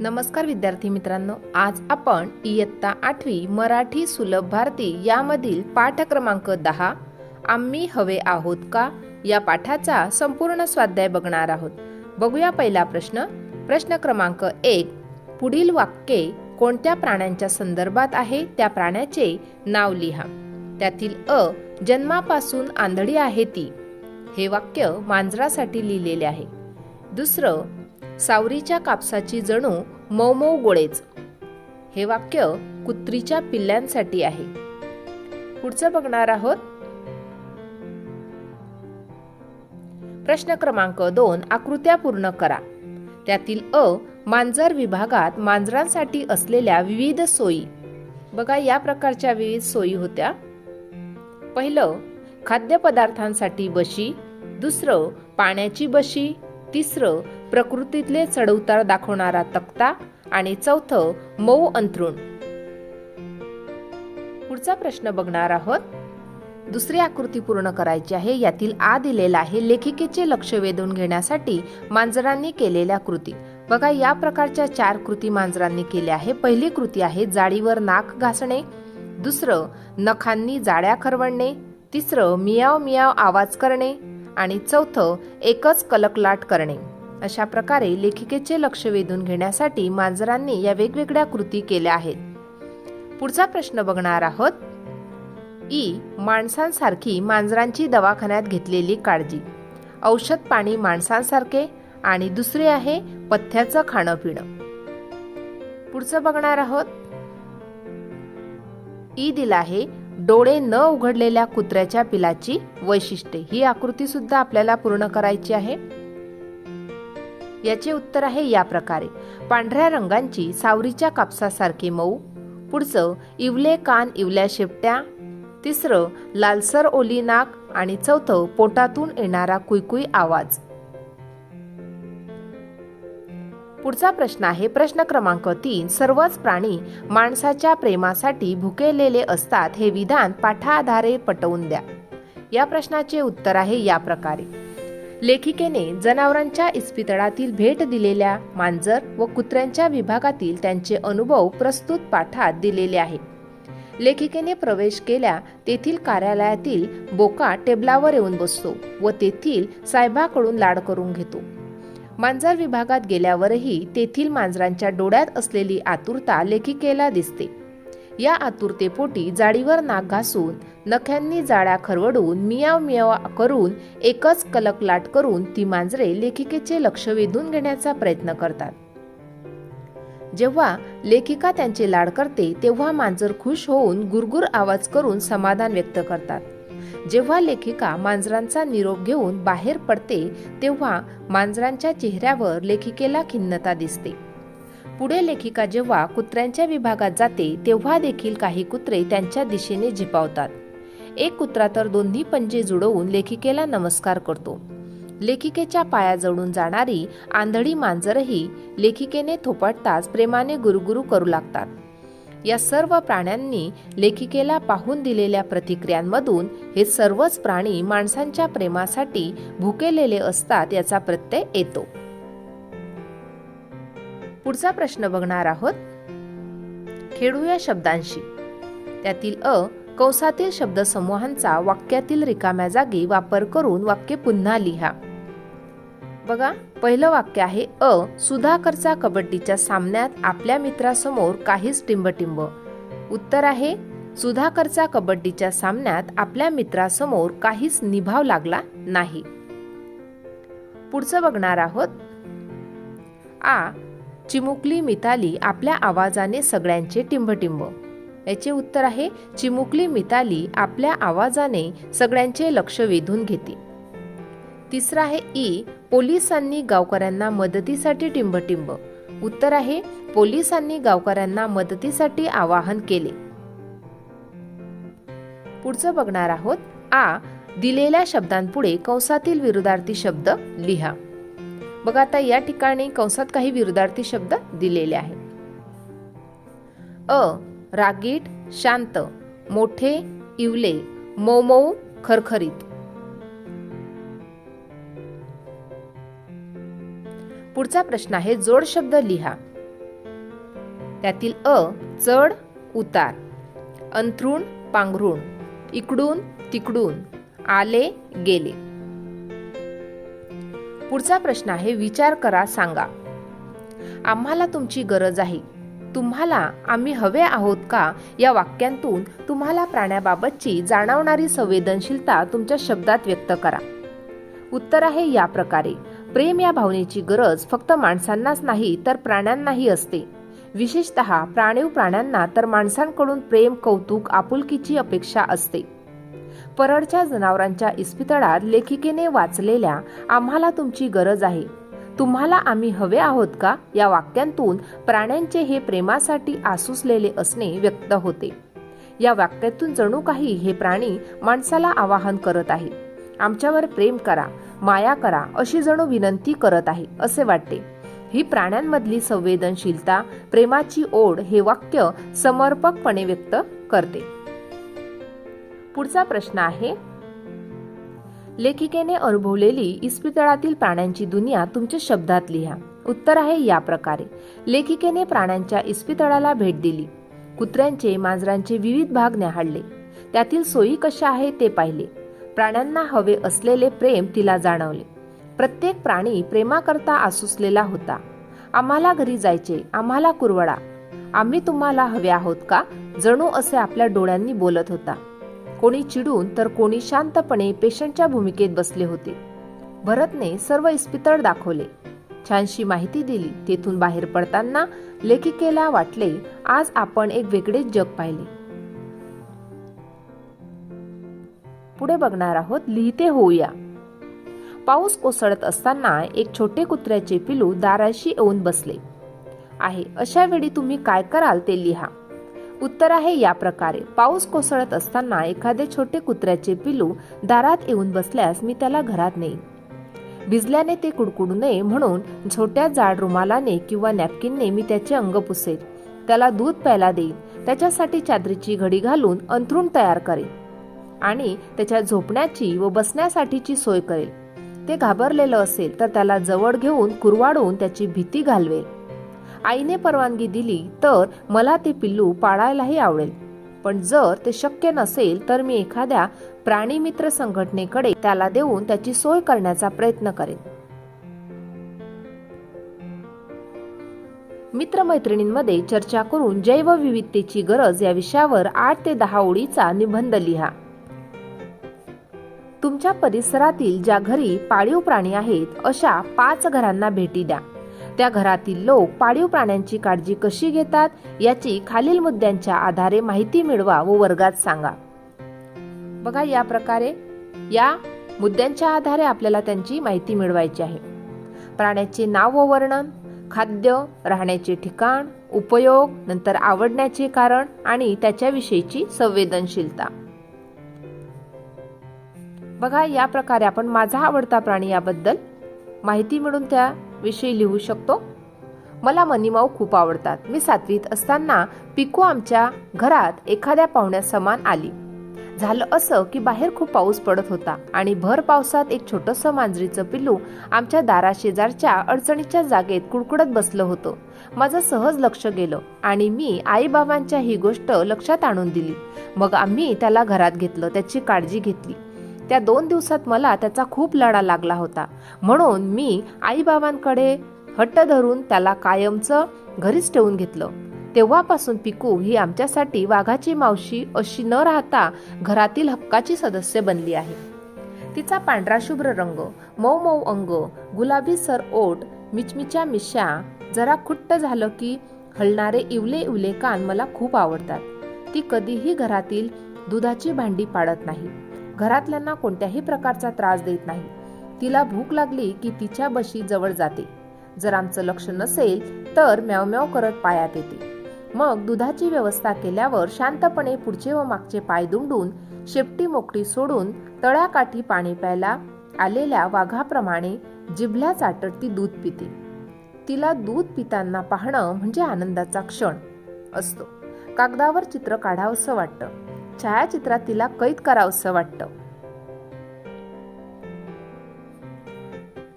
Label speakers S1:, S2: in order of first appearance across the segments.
S1: नमस्कार विद्यार्थी मित्रांनो आज आपण इयत्ता आठवी मराठी सुलभ भारती यामधील पाठ क्रमांक दहा आम्ही हवे आहोत का या पाठाचा संपूर्ण स्वाध्याय बघणार आहोत. बघूया पहिला प्रश्न. प्रश्न क्रमांक एक पुढील वाक्ये कोणत्या प्राण्यांच्या संदर्भात आहे? त्या प्राण्याचे नाव लिहा. त्यातील अ जन्मापासून आंधळी आहे ती. हे वाक्य मांजरासाठी लिहिलेले आहे. दुसरं सावरीच्या कापसाची जणू मऊ गोळेच. हे वाक्य कुत्रीच्या पिल्ल्यांसाठी आहे. पुढचं बघणार आहोत. प्रश्न क्रमांक दोन आकृत्या पूर्ण करा. त्यातील अ मांजर विभागात मांजरांसाठी असलेल्या विविध सोयी. बघा या प्रकारच्या विविध सोयी होत्या. पहिलं खाद्यपदार्थांसाठी बशी. दुसरं पाण्याची बशी. तिसरं प्रकृतीतले चढउतार दाखवणारा तक्ता आणि चौथं मऊ अंथरुण. पुढचा प्रश्न बघणार आहोत. दुसरी आकृती पूर्ण करायची आहे. यातील आ दिलेला आहे लेखिकेचे लक्ष वेधून घेण्यासाठी मांजरांनी केलेल्या कृती. बघा या प्रकारच्या चार कृती मांजरांनी केल्या आहे. पहिली कृती आहे जाळीवर नाक घासणे. दुसरं नखांनी जाळ्या खरवडणे तिसरं मियाव मियाव आवाज करणे. आणि चौथं एकच कलकलाट करणे. अशा प्रकारे लेखिकेचे लक्ष वेधून घेण्यासाठी मांजरांनी या वेगवेगळ्या कृती केल्या आहेत. पुढचा प्रश्न बघणार आहोत. ई. माणसांसारखी मांजरांची दवाखान्यात घेतलेली काळजी. औषध पाणी माणसांसारखे आणि दुसरे आहे पथ्याचं खाणं पिणं. पुढचं बघणार आहोत. ई दिला आहे डोळे न उघडलेल्या कुत्र्याच्या पिलाची वैशिष्ट्ये. ही आकृती सुद्धा आपल्याला पूर्ण करायची आहे. याचे उत्तर आहे या प्रकारे. पांढऱ्या रंगांची सावरीच्या कापसासारखी मऊ पुढचं इवले कान इवल्या शेपट्या तिसरं लालसर ओली नाक आणि चौथं पोटातून येणारा कुईकुई आवाज. पुढचा प्रश्न आहे. प्रश्न क्रमांक तीन. सर्वच प्राणी माणसाच्या प्रेमासाठी भुकेलेले असतात हे विधान पाठाधारे पटवून द्या. या प्रश्नाचे उत्तर आहे या प्रकारे. लेखिकेने जनावरांच्या इस्पितळातील भेट दिलेल्या मांजर व कुत्र्यांच्या विभागातील त्यांचे अनुभव प्रस्तुत पाठात दिलेले आहे. लेखिकेने प्रवेश केल्या तेथील कार्यालयातील बोका टेबलावर येऊन बसतो व तेथील साहेबाकडून लाड करून घेतो. मांजर विभागात गेल्यावरही तेथील मांजरांच्या डोळ्यात असलेली आतुरता लेखिकेला दिसते. या आतुरतेपोटी जाडीवर नाक घासून नख्यांनी जाळ्या खरवडून मियाव मियाव करून एकच कलकलाट करून ती मांजरे लेखिकेचे लक्ष वेधून घेण्याचा प्रयत्न करतात. जेव्हा लेखिका त्यांचे लाड करते तेव्हा मांजर खुश होऊन गुरगुर आवाज करून समाधान व्यक्त करतात. जेव्हा लेखिका मांजरांचा निरोप घेऊन बाहेर पडते तेव्हा मांजरांच्या चेहऱ्यावर लेखिकेला खिन्नता दिसते. पुढे लेखिका जेव्हा कुत्र्यांच्या विभागात जाते तेव्हा देखील काही कुत्रे त्यांच्या दिशेने झिपावतात. एक कुत्रा तर दोन्ही पंजे जुडवून लेखिकेला नमस्कार करतो. लेखिकेच्या पाया जळून जाणारी आंधळी मांजरही लेखिकेने थोपटताच प्रेमाने गुरुगुरु करू लागतात. या सर्व प्राण्यांनी लेखिकेला पाहून दिलेल्या प्रतिक्रियांमधून हे सर्वच प्राणी माणसांच्या प्रेमासाठी भुकेलेले असतात याचा प्रत्यय येतो. पुढचा प्रश्न बघणार आहोत. खेळूया शब्दांशी. त्यातील अ कंसातील शब्दसमूहांचा वाक्यातील रिकाम्या जागी वापर करून वाक्य पुन्हा लिहा. बघा पहिलं वाक्य आहे अ. सुधाकरचा कबड्डीच्या सामन्यात आपल्या मित्रासमोर काहीच टिंबटिंब. उत्तर आहे सुधाकरचा कबड्डीच्या सामन्यात आपल्या मित्रासमोर काहीच निभाव लागला नाही. पुढचं बघणार आहोत. आ. चिमुकली मिताली आपल्या आवाजाने सगळ्यांचे टिंबटिंब. याचे उत्तर आहे चिमुकली मिताली आपल्या आवाजाने सगळ्यांचे लक्ष वेधून घेते. तिसरं आहे ई. पोलिसांनी गावकऱ्यांना मदतीसाठी टिंबटिंब. उत्तर आहे पोलिसांनी गावकऱ्यांना मदतीसाठी आवाहन केले. पुढचं बघणार आहोत. आ दिलेल्या शब्दांपुढे कंसातील विरुद्धार्थी शब्द लिहा. बघा आता या ठिकाणी कंसात काही विरुद्धार्थी शब्द दिलेले आहेत. अ रागीट शांत मोठे इवले मऊ खरखरीत. पुढचा प्रश्न आहे जोड शब्द लिहा. त्यातील अ चढ उतार. अंथरूण पांघरूण. इकडून तिकडून. आले गेले. पुढचा प्रश्न आहे विचार करा सांगा. आम्हाला तुमची गरज आहे. तुम्हाला आम्ही हवे आहोत का? या वाक्यांतून तुम्हाला प्राण्याबाबतची जाणवणारी संवेदनशीलता तुमच्या शब्दात व्यक्त करा. उत्तर आहे या प्रकारे. प्रेम या भावनेची गरज फक्त माणसांनाच नाही तर प्राण्यांनाही असते. विशेषत प्राणीव प्राण्यांना तर माणसांकडून प्रेम कौतुक आपुलकीची अपेक्षा असते. परडच्या जनावरांच्या इस्पितळात लेखिकेने वाचलेल्या आम्हाला तुमची गरज आहे. तुम्हाला आम्ही हवे आहोत का? या वाक्यांतून प्राण्यांचे हे प्रेमासाठी आसुसलेले असणे व्यक्त होते. या वाक्यातून जणू काही हे प्राणी माणसाला आवाहन करत आहे. आमच्यावर प्रेम करा. माया करा अशी जणू विनंती करत आहे असे वाटते. ही प्राण्यांमधली संवेदनशीलता प्रेमाची ओढ हे वाक्य समर्पकपणे व्यक्त करते. पुढचा प्रश्न आहे लेखिकेने अनुभवलेली इस्पितळातील प्राण्यांची दुनिया तुमच्या शब्दात लिहा. उत्तर आहे या प्रकारे. लेखिकेने प्राण्यांच्या इस्पितळाला भेट दिली. कुत्र्यांचे मांजरांचे विविध भाग न्याहाळले. त्यातील सोयी कशा आहे ते पाहिले. प्राण्यांना हवे असलेले प्रेम तिला जाणवले. प्रत्येक प्राणी प्रेमाकरता आसुसलेला होता. आम्हाला घरी जायचे आम्हाला कुरवडा. आम्ही तुम्हाला हवे आहोत का? जणू असे आपल्या डोळ्यांनी बोलत होता. कोणी चिडून तर कोणी शांतपणे पेशंटच्या भूमिकेत बसले होते. भरतने सर्व इस्पितळ दाखवले. छानशी माहिती दिली. तेथून बाहेर पडताना लेखिकेला वाटले आज आपण एक वेगळेच जग पाहिले. पुढे बघणार आहोत लिहिते होऊया. पाऊस कोसळत असताना एक छोटे कुत्र्याचे पिलू दाराशी येऊन बसले. आहे अशा वेळी तुम्ही काय कराल ते लिहा. उत्तर आहे या प्रकारे. पाऊस कोसळत असताना एखादे छोटे कुत्र्याचे पिलू दारात येऊन बसल्यास मी त्याला घरात नेईन. भिजल्याने ते कुडकुडू नये म्हणून छोट्या जाड रुमालाने किंवा नॅपकिनने मी त्याचे अंग पुसेल. त्याला दूध प्यायला देईन. त्याच्यासाठी चादरीची घडी घालून अंथरूण तयार करेन. आणि त्याच्या झोपण्याची व बसण्यासाठीची सोय करेल. ते घाबरलेलं असेल तर त्याला जवळ घेऊन कुरवाडून त्याची भीती घालवेल. आईने परवानगी दिली तर मला ते पिल्लू पाळायलाही आवडेल. पण जर ते शक्य नसेल तर मी एखाद्या प्राणीमित्र संघटनेकडे त्याला देऊन त्याची सोय करण्याचा प्रयत्न करेन. मित्रमैत्रिणींमध्ये चर्चा करून जैवविविधतेची गरज या विषयावर आठ ते दहा ओळीचा निबंध लिहा. तुमच्या परिसरातील ज्या घरी पाळीव प्राणी आहेत अशा पाच घरांना भेटी द्या. त्या घरातील लोक पाळीव प्राण्यांची काळजी कशी घेतात याची खालील मुद्द्यांच्या आधारे माहिती मिळवा व वर्गात सांगा. बघा या प्रकारे या मुद्द्यांच्या आधारे आपल्याला त्यांची माहिती मिळवायची आहे. प्राण्याचे नाव व वर्णन खाद्य राहण्याचे ठिकाण उपयोग नंतर आवडण्याचे कारण आणि त्याच्याविषयीची संवेदनशीलता. बघा या प्रकारे आपण माझा आवडता प्राणी याबद्दल माहिती मिळून त्याविषयी लिहू शकतो. मला मनीमाऊ खूप आवडतात. मी सातवीत असताना पिकू आमच्या घरात एखाद्या पाहुण्यासमान आली. झालं असं की बाहेर खूप पाऊस पडत होता आणि भर पावसात एक छोटंसं मांजरीचं पिल्लू आमच्या दाराशेजारच्या अडचणीच्या जागेत कुडकुडत बसलं होतं. माझं सहज लक्ष गेलं आणि मी आईबाबांच्या ही गोष्ट लक्षात आणून दिली. मग आम्ही त्याला घरात घेतलं त्याची काळजी घेतली. त्या दोन दिवसात मला त्याचा खूप लढा लागला होता. म्हणून मी आईबाबांकडे हट्ट धरून त्याला कायमचं घरीच ठेवून घेतलं. तेव्हापासून पिकू ही आमच्यासाठी वाघाची मावशी अशी न राहता घरातील हक्काची सदस्य बनली आहे. तिचा पांढरा शुभ्र रंग मऊ मऊ अंग गुलाबी सर ओट मिचमिच्या मिश्या जरा खुट्ट झालं की हलणारे इवले इवले कान मला खूप आवडतात. ती कधीही घरातील दुधाची भांडी पाडत नाही. घरातल्यांना कोणत्याही प्रकारचा त्रास देत नाही. तिला भूक लागली की तिच्या बशी जवळ जाते. जर आमचं लक्ष नसेल तर म्याव म्याव करत पायात येते. मग दुधाची व्यवस्था केल्यावर शांतपणे पुढचे व मागचे पाय दुमडून शेपटी मोकळी सोडून तळ्याकाठी पाणी प्यायला आलेल्या वाघाप्रमाणे जिभल्या चाटत ती दूध पिते. तिला दूध पिताना पाहणं म्हणजे आनंदाचा क्षण असतो. कागदावर चित्र काढावंसं वाटतं. छायाचित्रात तिला कैद करावंसं वाटतं.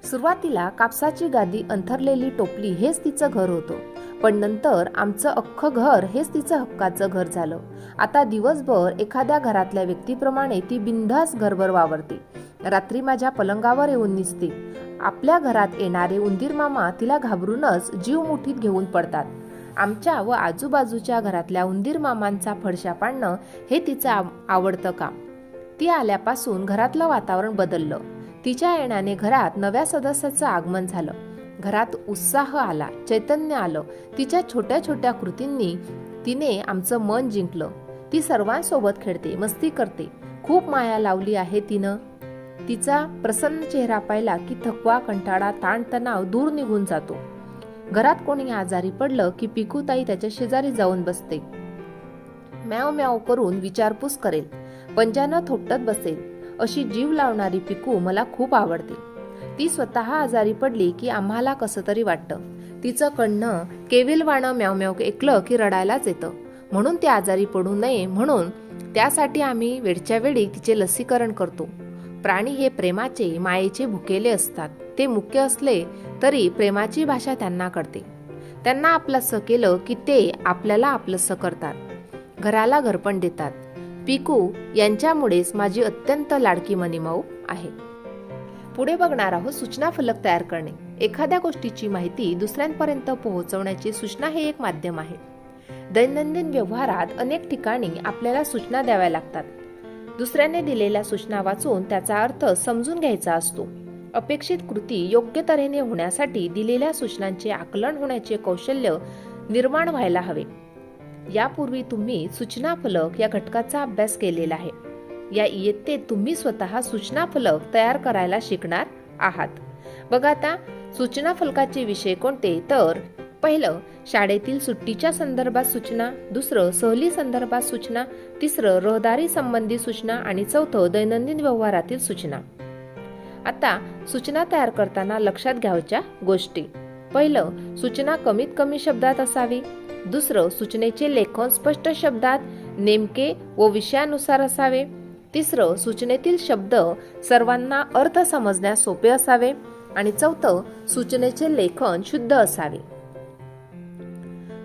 S1: सुरुवातीला कापसाची गादी अंथरलेली टोपली हेच तिचं घर होतं. पण नंतर आमचं अख्खं घर हेच तिचं हक्काचं घर झालं. आता दिवसभर एखाद्या घरातल्या व्यक्तीप्रमाणे ती बिंधास घरभर वावरते. रात्री माझ्या पलंगावर येऊन निसते. आपल्या घरात येणारे उंदीर मामा तिला घाबरूनच जीव मुठीत घेऊन पडतात. आमच्या व आजूबाजूच्या घरातल्या उंदीर मामांचा फडशा पाडणं हे तिचं आव- आवडतं काम. ती आल्यापासून घरातलं वातावरण बदललं. तिच्या येण्याने घरात नव्या सदस्याचं आगमन झालं. घरात उत्साह आला चैतन्य आलं. तिच्या छोट्या छोट्या कृतींनी तिने आमचं मन जिंकलं. ती सर्वांसोबत खेळते मस्ती करते. खूप माया लावली आहे तिनं. तिचा प्रसन्न चेहरा पाहिला की थकवा कंटाळा ताणतणाव दूर निघून जातो. घरात कोणी आजारी पडलं की पिकूताई त्याच्या शेजारी जाऊन बसते. म्याव म्याव करून विचारपूस करेल पंजानं थोपटत बसेल अशी जीव लावणारी पिकू मला खूप आवडते. ती स्वतः आजारी पडली की आम्हाला कसं तरी वाटतं. तिचं कण्ण केविलवाणं म्याव म्याव ऐकलं की रडायलाच येतं. म्हणून ती आजारी पडू नये म्हणून त्यासाठी आम्ही वेळच्या वेळी तिचे लसीकरण करतो. प्राणी हे प्रेमाचे मायेचे भुकेले असतात. ते मुख्य असले तरी प्रेमाची भाषा त्यांना कळते. त्यांना आपलंसं केलं की ते आपल्याला आपलंसं करतात. घराला घरपण देतात. पिकू यांच्यामुळेच माझी अत्यंत लाडकी मनीमाऊ आहे. पुढे बघणार आहोत सूचना फलक तयार करणे. एखाद्या गोष्टीची माहिती दुसऱ्यांपर्यंत पोहोचवण्याची सूचना हे एक माध्यम आहे. दैनंदिन व्यवहारात अनेक ठिकाणी आपल्याला सूचना द्याव्या लागतात. दुसऱ्याने दिलेल्या सूचना वाचून त्याचा अर्थ समजून घ्यायचा असतो. अपेक्षित कृती योग्य तऱ्हेने होण्यासाठी दिलेल्या सूचनांचे आकलन होण्याचे कौशल्य निर्माण व्हायला हवे. यापूर्वी तुम्ही सूचना फलक या घटकाचा अभ्यास केलेला आहे. या इयत्तेत तुम्ही स्वतः सूचना फलक तयार करायला शिकणार आहात. बघा आता सूचना फलकाचे विषय कोणते? तर पहिलं शाळेतील सुट्टीच्या संदर्भात सूचना दुसरं सहली संदर्भात सूचना तिसरं रहदारी संबंधी सूचना आणि चौथं दैनंदिन व्यवहारातील सूचना. आता सूचना तयार करताना लक्षात घ्यावच्या गोष्टी. पहिलं सूचना कमीत कमी शब्दात असावी. दुसरं सूचनेचे लेखन स्पष्ट शब्दात नेमके व विषयानुसार असावे. तिसरं सूचनेतील शब्द सर्वांना अर्थ समजण्यास सोपे असावे. आणि चौथं सूचनेचे लेखन शुद्ध असावे.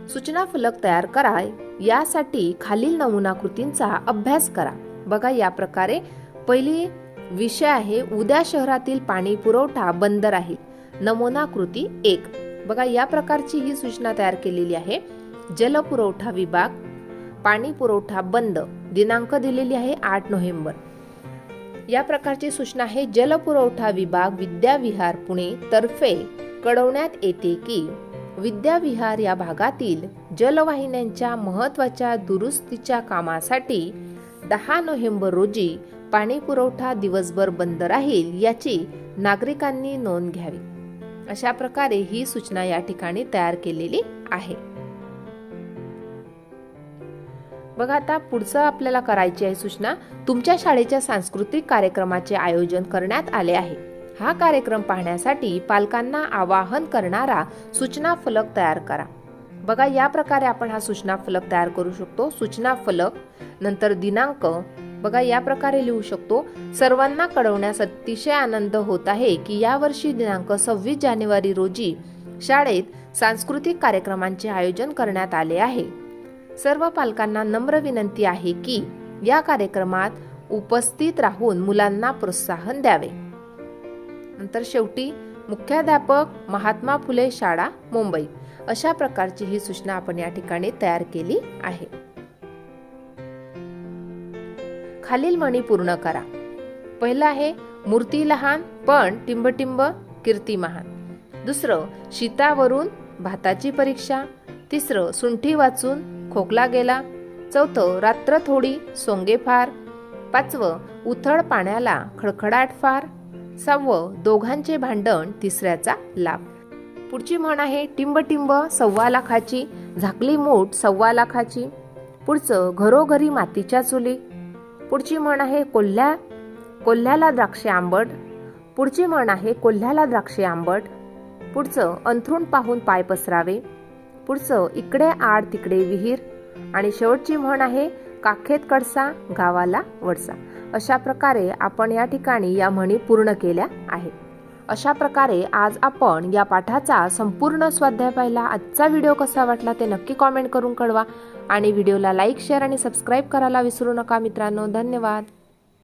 S1: सूचना फलक तयार करा. यासाठी खालील नमुना कृतींचा अभ्यास करा. बघा या प्रकारे पहिली विषय आहे उद्या शहरातील पाणी पुरवठा बंद राहील. नमुना कृती एक. बघा या प्रकारची ही सूचना तयार केलेली आहे. जलपुरवठा विभाग पाणी पुरवठा बंद दिनांक दिलेली आहे आठ नोव्हेंबर. या प्रकारची सूचना आहे. जलपुरवठा विभाग विद्याविहार पुणे तर्फे कळवण्यात येते की विद्याविहार या भागातील जलवाहिन्यांच्या महत्त्वाच्या दुरुस्तीच्या कामासाठी दहा नोव्हेंबर रोजी पाणी पुरवठा दिवसभर बंद राहील याची नागरिकांनी नोंद घ्यावी. अशा प्रकारे ही सूचना या ठिकाणी तयार केलेली आहे. बघा आता पुढचं आपल्याला करायची आहे सूचना. तुमच्या शाळेच्या सांस्कृतिक कार्यक्रमाचे आयोजन करण्यात आले आहे. हा कार्यक्रम पाहण्यासाठी पालकांना आवाहन करणारा सूचना फलक तयार करा. बघा या प्रकारे आपण हा सूचना फलक तयार करू शकतो. सूचना फलक नंतर दिनांक बघा या प्रकारे लिहू शकतो सर्वांना कळवण्यास अतिशय आनंद होत आहे की यावर्षी दिनांक सव्वीस जानेवारी रोजी शाळेत सांस्कृतिक कार्यक्रमांचे आयोजन करण्यात आले आहे. सर्व पालकांना नम्र विनंती आहे की या कार्यक्रमात उपस्थित राहून मुलांना प्रोत्साहन द्यावे. नंतर शेवटी मुख्याध्यापक महात्मा फुले शाळा मुंबई. अशा प्रकारची ही सूचना आपण या ठिकाणी तयार केली आहे. खालील म्हणी पूर्ण करा. पहिलं आहे मूर्ती लहान पण टिंबटिंब कीर्ती महान दुसरं शीतावरून भाताची परीक्षा. तिसरं सुंठी वाचून खोकला गेला. चौथं रात्र थोडी सोंगे फार. पाचवं उथळ पाण्याला खडखडाट फार. सहावं दोघांचे भांडण तिसऱ्याचा लाभ. पुढची म्हण आहे टिंबटिंब सव्वा लाखाची झाकली मूठ सव्वा लाखाची. पुढचं घरोघरी मातीच्या चुली. पुढची म्हण आहे कोल्ह्या कोल्ह्याला द्राक्षे आंबट. पुढची म्हण आहे कोल्ह्याला द्राक्षे आंबट. पुढचं अंथरूण पाहून पाय पसरावे. पुढचं इकडे आड तिकडे विहीर. आणि शेवटची म्हण आहे काखेत कडसा गावाला वडसा अशा प्रकारे आपण या ठिकाणी या म्हणी पूर्ण केल्या आहेत. अशा प्रकारे आज आपण या पाठाचा संपूर्ण स्वाध्याय पाहिला. आजचा व्हिडिओ कसा वाटला ते नक्की कॉमेंट करून कळवा. आणि व्हिडिओला लाईक शेअर आणि सबस्क्राईब करायला विसरू नका मित्रांनो. धन्यवाद.